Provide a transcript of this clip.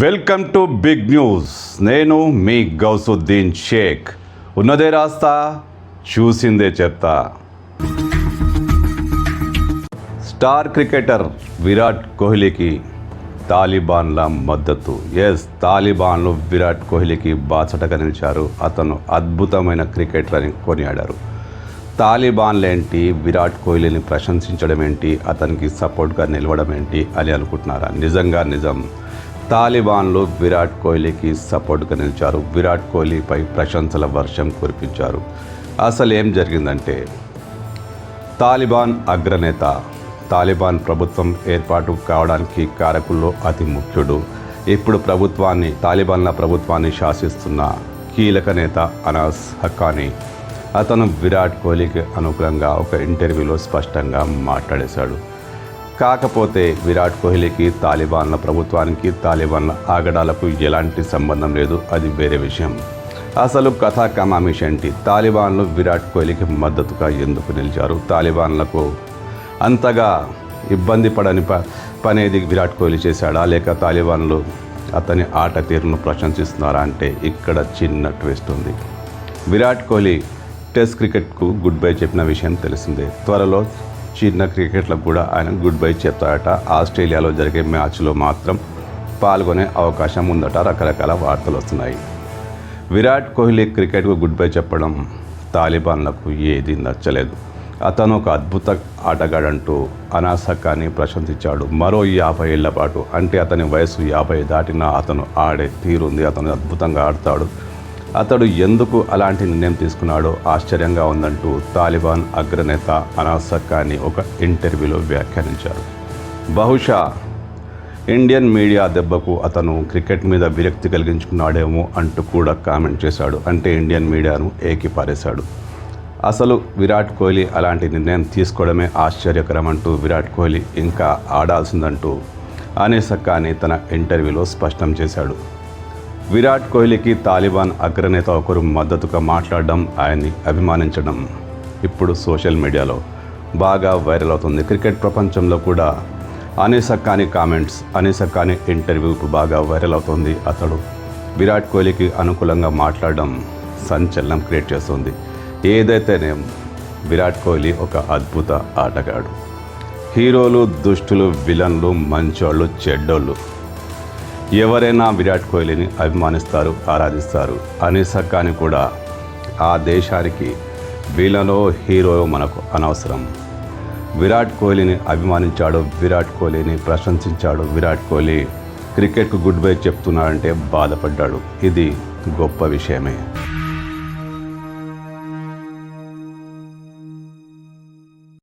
Welcome to big news. నేను మీ గౌసుద్దీన్ షేక్. ఉన్నదే రాస్తా చూసిందే చెప్తా స్టార్ క్రికెటర్ విరాట్ కోహ్లీకి తాలిబాన్ల మద్దతు. ఎస్ తాలిబాన్లు విరాట్ కోహ్లీకి బాసటగా నిలిచారు. అతను అద్భుతమైన క్రికెటర్ అని కొనియాడారు. తాలిబాన్లేంటి విరాట్ కోహ్లీని ప్రశంసించడం ఏంటి అతనికి సపోర్ట్గా నిలవడం ఏంటి అని అనుకుంటున్నారా? నిజంగా నిజం. తాలిబాన్లు విరాట్ కోహ్లీకి సపోర్ట్గా నిలిచారు. విరాట్ కోహ్లీపై ప్రశంసల వర్షం కురిపించారు. అసలు ఏం జరిగిందంటే తాలిబాన్ అగ్రనేత తాలిబాన్ ప్రభుత్వం ఏర్పాటు కావడానికి కారకుల్లో అతి ముఖ్యుడు ఇప్పుడు ప్రభుత్వాన్ని తాలిబాన్ల ప్రభుత్వాన్ని శాసిస్తున్న కీలక నేత అనాస్ హక్కానీ అతను విరాట్ కోహ్లీకి అనుకూలంగా ఒక ఇంటర్వ్యూలో స్పష్టంగా మాట్లాడేశాడు. కాకపోతే విరాట్ కోహ్లీకి తాలిబాన్ల ప్రభుత్వానికి తాలిబాన్ల ఆగడాలకు ఎలాంటి సంబంధం లేదు. అది వేరే విషయం. అసలు కథా కమామిష్ ఏంటి? తాలిబాన్లు విరాట్ కోహ్లీకి మద్దతుగా ఎందుకు నిలిచారు? తాలిబాన్లకు అంతగా ఇబ్బంది పడని ప పనేది విరాట్ కోహ్లీ చేశాడా? లేక తాలిబాన్లు అతని ఆట తీరును ప్రశంసిస్తున్నారా అంటే ఇక్కడ చిన్న ట్విస్ట్ ఉంది. విరాట్ కోహ్లీ టెస్ట్ క్రికెట్కు గుడ్ బై చెప్పిన విషయం తెలిసిందే. త్వరలో చిన్న క్రికెట్లకు కూడా ఆయన గుడ్ బై చెప్తారట ఆస్ట్రేలియాలో జరిగే మ్యాచ్లో మాత్రం పాల్గొనే అవకాశం ఉందట. రకరకాల వార్తలు వస్తున్నాయి. విరాట్ కోహ్లీ క్రికెట్కు గుడ్ బై చెప్పడం తాలిబాన్లకు ఏది నచ్చలేదు. అతను ఒక అద్భుత ఆటగాడంటూ అనాసకాన్ని ప్రశంసించాడు. మరో యాభై ఏళ్ళ పాటు అంటే అతని వయసు యాభై దాటినా అతను ఆడే తీరుంది. అతను అద్భుతంగా ఆడతాడు. అతడు ఎందుకు అలాంటి నిర్ణయం తీసుకున్నాడో ఆశ్చర్యంగా ఉందంటూ తాలిబాన్ అగ్రనేత అనాసకాన్ని ఒక ఇంటర్వ్యూలో వ్యాఖ్యానించారు. బహుశా ఇండియన్ మీడియా దెబ్బకు అతను క్రికెట్ మీద విరక్తి కలిగించుకున్నాడేమో అంటూ కూడా కామెంట్ చేశాడు. అంటే ఇండియన్ మీడియాను ఏకిపారేశాడు. అసలు విరాట్ కోహ్లీ అలాంటి నిర్ణయం తీసుకోవడమే ఆశ్చర్యకరం అంటూ విరాట్ కోహ్లీ ఇంకా ఆడాల్సిందంటూ అనేసక్కాని తన ఇంటర్వ్యూలో స్పష్టం చేశాడు. విరాట్ కోహ్లీకి తాలిబాన్ అగ్రనేత ఒకరు మద్దతుగా మాట్లాడడం ఆయన్ని అభిమానించడం ఇప్పుడు సోషల్ మీడియాలో బాగా వైరల్ అవుతుంది. క్రికెట్ ప్రపంచంలో కూడా అనిసక్కాని కామెంట్స్ అనిసక్కాని ఇంటర్వ్యూ ఇప్పుడు బాగా వైరల్ అవుతుంది. అతడు విరాట్ కోహ్లీకి అనుకూలంగా మాట్లాడడం సంచలనం క్రియేట్ చేస్తుంది. ఏదైతేనే విరాట్ కోహ్లీ ఒక అద్భుత ఆటగాడు. హీరోలు దుష్టులు విలన్లు మంచోళ్ళు చెడ్డోళ్ళు ఎవరైనా విరాట్ కోహ్లీని అభిమానిస్తారు ఆరాధిస్తారు అనిసక్కాని కూడా ఆ దేశానికి వీళ్ళలో హీరో మనకు అనవసరం. విరాట్ కోహ్లీని అభిమానించాడు విరాట్ కోహ్లీని ప్రశంసించాడు విరాట్ కోహ్లీ క్రికెట్కు గుడ్ బై చెప్తున్నాడంటే బాధపడ్డాడు. ఇది గొప్ప విషయమే.